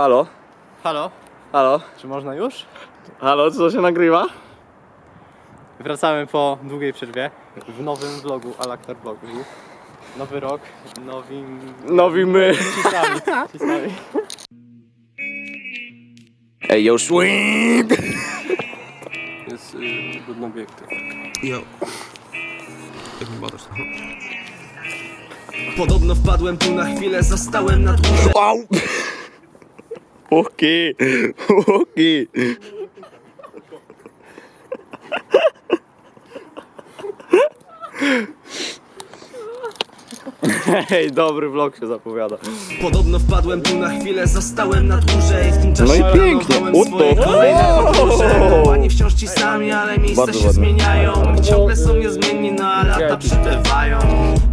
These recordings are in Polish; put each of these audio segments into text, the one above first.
Halo? Halo, Halo? czy można już? Halo, co się nagrywa? Wracamy po długiej przerwie w nowym vlogu Alaktar Vlogu. Nowy rok, nowi... Nowi my. Ci sami, ci sami. Ej, yo, swing! Jest yy, brudny obiektyw. Podobno wpadłem tu na chwilę, zostałem na dłużej Au! Okej, okej. Hej, dobry vlog się zapowiada. Podobno wpadłem tu na chwilę, zostałem na dłużej W tym czasie No i pięknie. planowałem swoje kolejne podróże Panie wciąż ci sami, ale miejsca Bardzo się ładne. zmieniają Ciągle są niezmienni, no a lata przybywają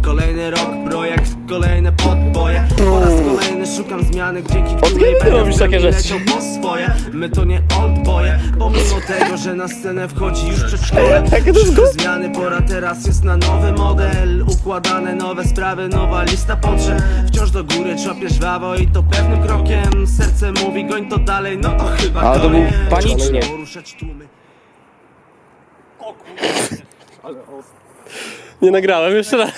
Kolejny rok, projekt, kolejne podboje. Po raz kolejny szukam zmiany, dzięki której kiedy ty będę robisz takie rzeczy? leciał po swoje. My to nie oldboye, pomimo tego, że na scenę wchodzi już przedszkole. Przyszły zmiany, pora teraz jest na nowy model. Układane nowe sprawy, nowa lista potrzeb. Wciąż do góry czopię żwawo i to pewnym krokiem. Serce mówi goń to dalej, no to chyba Ale to był koniec. panicznie. Poruszać tłumy. Nie nagrałem jeszcze raz.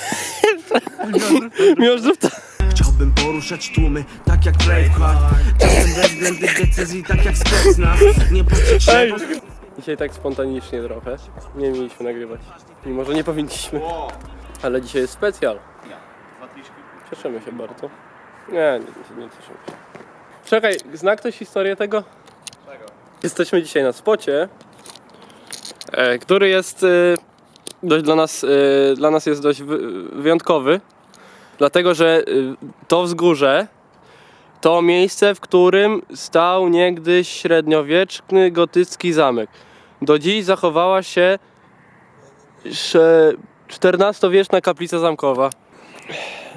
Zrób to. Chciałbym poruszać tłumy, tak jak Braveheart Czasem bez względnych decyzji, tak jak specnaz Nie patrzeć Ej. Dzisiaj tak spontanicznie trochę. Nie mieliśmy nagrywać. Mimo, że nie powinniśmy. Ale dzisiaj jest specjal. Cieszymy się bardzo. Nie, nie, nie cieszymy się. Czekaj, zna ktoś historię tego? Jesteśmy dzisiaj na spocie, e, który jest e, dość dla nas, e, dla nas jest dość wy, wyjątkowy, dlatego że e, to wzgórze to miejsce, w którym stał niegdyś średniowieczny gotycki zamek. Do dziś zachowała się sze- XIV-wieczna kaplica zamkowa.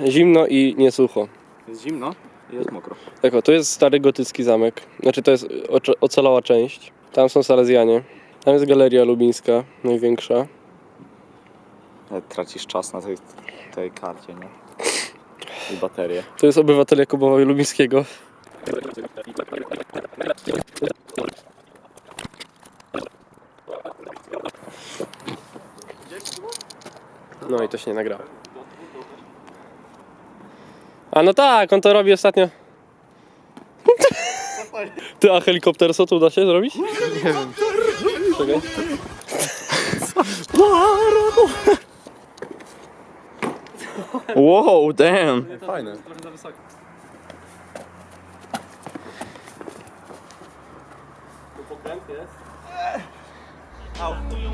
Zimno i niesucho. Jest zimno i jest mokro. Tak, o, to jest stary gotycki zamek. Znaczy to jest ocalała część. Tam są Salezjanie. Tam jest Galeria Lubińska, największa. Tracisz czas na tej, tej karcie, nie? I baterię. To jest obywatel Jakubowa Lubińskiego. No i to się nie nagrało. A no tak, on to robi ostatnio. Ty, a helikopter co tu da się zrobić? Nie wiem. Czekaj. Wow, damn! Fajne.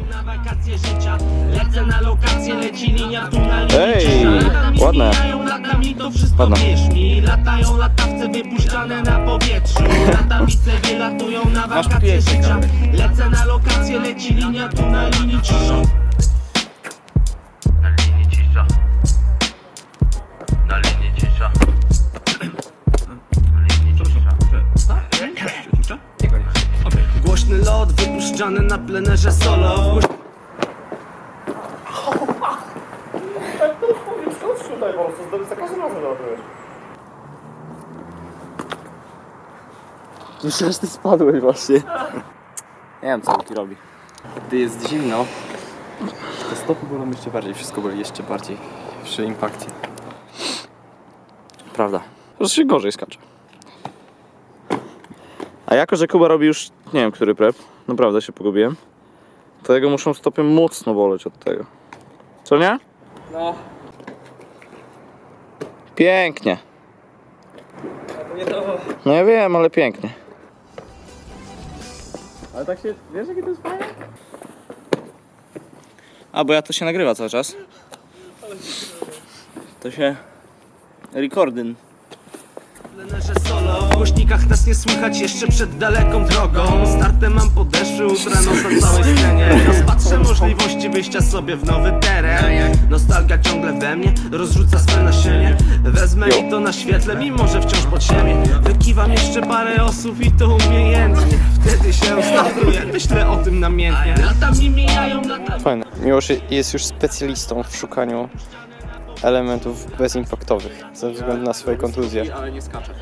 na wakacje życia Lecę na lokację, leci linia tu na linii Ej, ładne. mijają, lata mi to wszystko Ładne. wierz mi Latają latawce wypuszczane na powietrzu Latawice wylatują na wakacje życia Lecę na lokację, leci linia tu na linii cisza Myślę, że ty spadłeś właśnie. Nie wiem co on tu robi. Gdy jest zimno, to stopy bolą jeszcze bardziej, wszystko boli jeszcze bardziej przy impakcie. Prawda. Że się gorzej skacze. A jako, że Kuba robi już, nie wiem który prep, naprawdę się pogubiłem, to jego muszą stopy mocno boleć od tego. Co nie? No. Pięknie. No ja wiem, ale pięknie. Ale tak się. Wiesz jakie to jest fajne? A, bo ja to się nagrywa cały czas. To się... Recording. Plenerze solo. W głośnikach nas nie słychać jeszcze przed daleką drogą. Startem mam podeszły, utrano na całej scenie. Rozpatrzę możliwości wyjścia sobie w nowy teren. Nostalgia ciągle we mnie rozrzuca swe nasienie. Wezmę i to na świetle, mimo że wciąż pod ziemię. Wykiwam jeszcze parę osób i to umiejętnie. Wtedy się startuję, myślę o tym namiętnie. Lata mi mijają, lata Fajne. Miłosz jest już specjalistą w szukaniu elementów bezimpaktowych ze względu na swoje kontuzje. Ale nie skacze.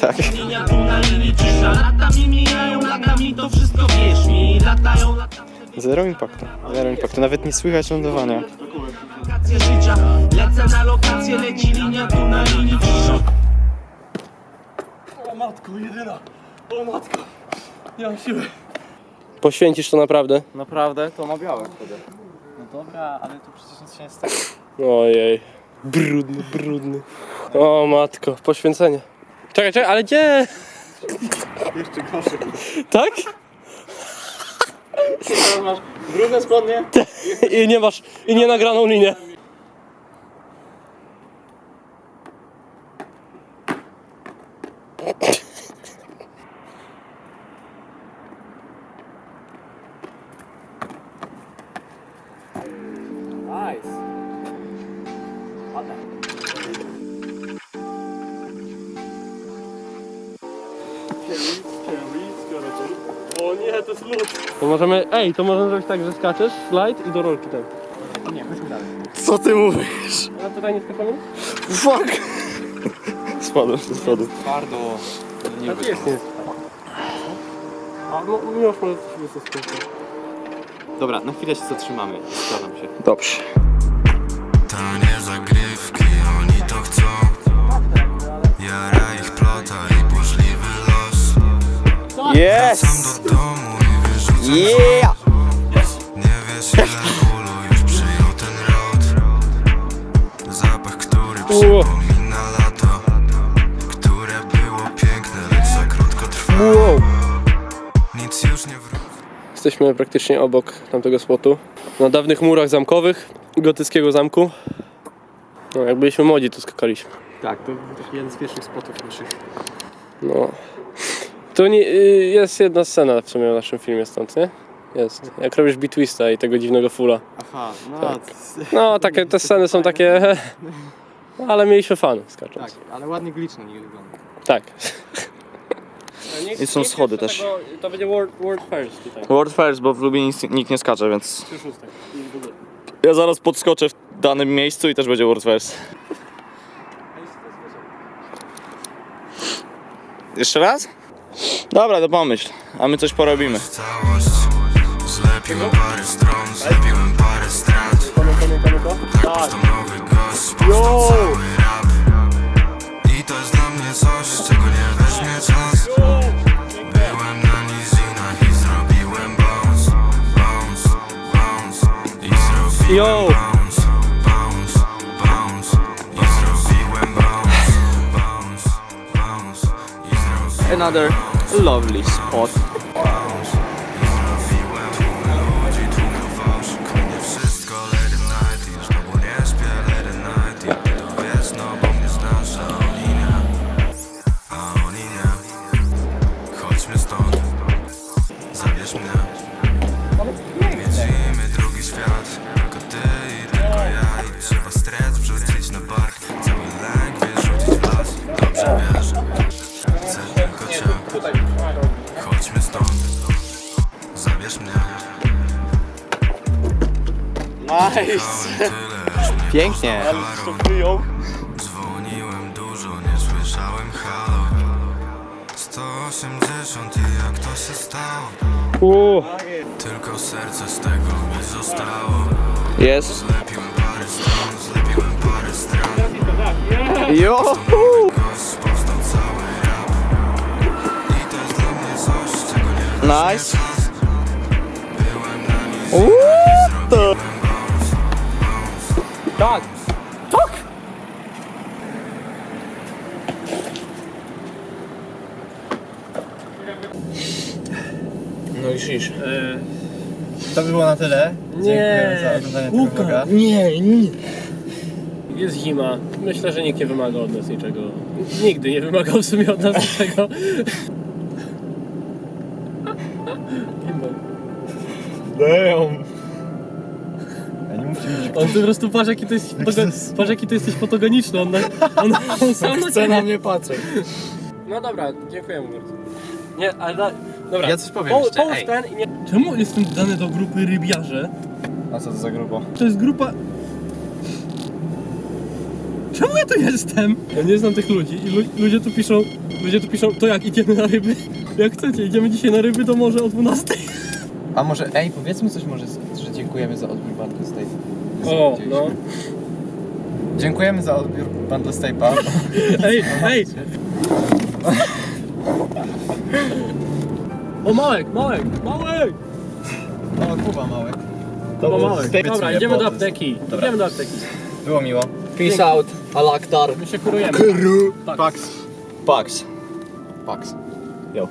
Tak. Linia tu na linii cisza Lata mi mijają, lata mi to wszystko wierz mi Latają lata Zero impaktu. Zero impaktu. Nawet nie słychać lądowania. wakacje życia Lecę na lokację, leci linia tu na linii cisza Poświęcisz to naprawdę? Naprawdę? To ma białe wtedy. No dobra, ale to przecież nic się nie stało. Ojej. Brudny, brudny. O matko, poświęcenie. Czekaj, czekaj, ale gdzie? Jeszcze gorzej. Tak? Teraz masz brudne spodnie. I nie masz, i nie nagraną linię. O nie, to jest lód. To możemy, ej, to możemy zrobić tak, że skaczesz, slajd i do rolki tam. Nie, chodźmy dalej. Co ty mówisz? A tutaj nie skakamy? Fuck! Spadłem schodów. Twardo. Nie A tu jest, nie. A, no, mimo że skończyć. Dobra, na chwilę się zatrzymamy. Zgadzam się. Dobrze. Yes! Sam do domu i wyrzucę Yeah! Nie wiesz ile bólu już przyjął ten road Zapach, który przypomina lato Które było piękne, lecz za krótko trwało Nic już nie wróci Jesteśmy praktycznie obok tamtego spotu. Na dawnych murach zamkowych gotyckiego zamku. No, jak byliśmy młodzi, to skakaliśmy. Tak, to jeden z pierwszych spotów naszych. No. Tu nie, y, jest jedna scena w sumie w naszym filmie stąd, nie? Jest. Jak robisz bitwista i tego dziwnego fula. Aha, no Tak. No, takie, te sceny są takie... no, Ale mieliśmy fan skacząc. Tak, ale ładnie glitch na nich wygląda. Tak. I są schody też. to będzie World, world First tutaj. World First, bo w Lublinie nic- nikt nie skacze, więc Trzy szóstek. I w ogóle. ja zaraz podskoczę w danym miejscu i też będzie World First. Jeszcze raz? Dobra, to pomyśl, a my coś porobimy. całość. Zlepiłem parę stron, zlepiłem parę strat. Tak, Another lovely spot. Pięknie. poznał Karol. Dzwoniłem dużo, nie słyszałem halo 180 i jak to się stało Uuu. Tylko serce z tego mi zostało Jest. Zlepiłem parę stron, zlepiłem parę stron Jo! Gość powstał cały rap I to jest dla mnie coś, czego nie Nice. byłem na nic Uuu, to... Bounce Tak. No i shish. To by było na tyle. Dziękujemy za oglądanie tego vloga. Nie, nie. Jest zima. Myślę, że nikt nie wymaga od nas niczego. Nigdy nie wymagał w sumie od nas niczego. Damn. On po prostu patrz jaki to jest, patrz jaki to jesteś fotogeniczny, on, na, on, on sam na ciebie. mnie patrzeć. No dobra, dziękujemy bardzo. Nie, ale da, dobra. Ja coś powiem Po, jeszcze, połóż ej. ten i nie... Czemu jestem dany do grupy rybiarze? A co to za grubo? To jest grupa... Czemu ja tu jestem? Ja nie znam tych ludzi i lu- ludzie tu piszą, ludzie tu piszą, to jak idziemy na ryby? Jak chcecie, idziemy dzisiaj na ryby do morza o 12. A może, ej, powiedzmy coś może, że dziękujemy za odbiór Bundle State'a. O, no. Dziękujemy za odbiór Bundle State'a. Ej, ej! O, Małek, Małek, Małek! O, Kuba Małek. To Małek. Dobra, Obiecuję, idziemy do apteki. Idziemy do apteki. Było miło. Peace out, Alaktar. My się kurujemy. Pax. Pax. Pax. Yo.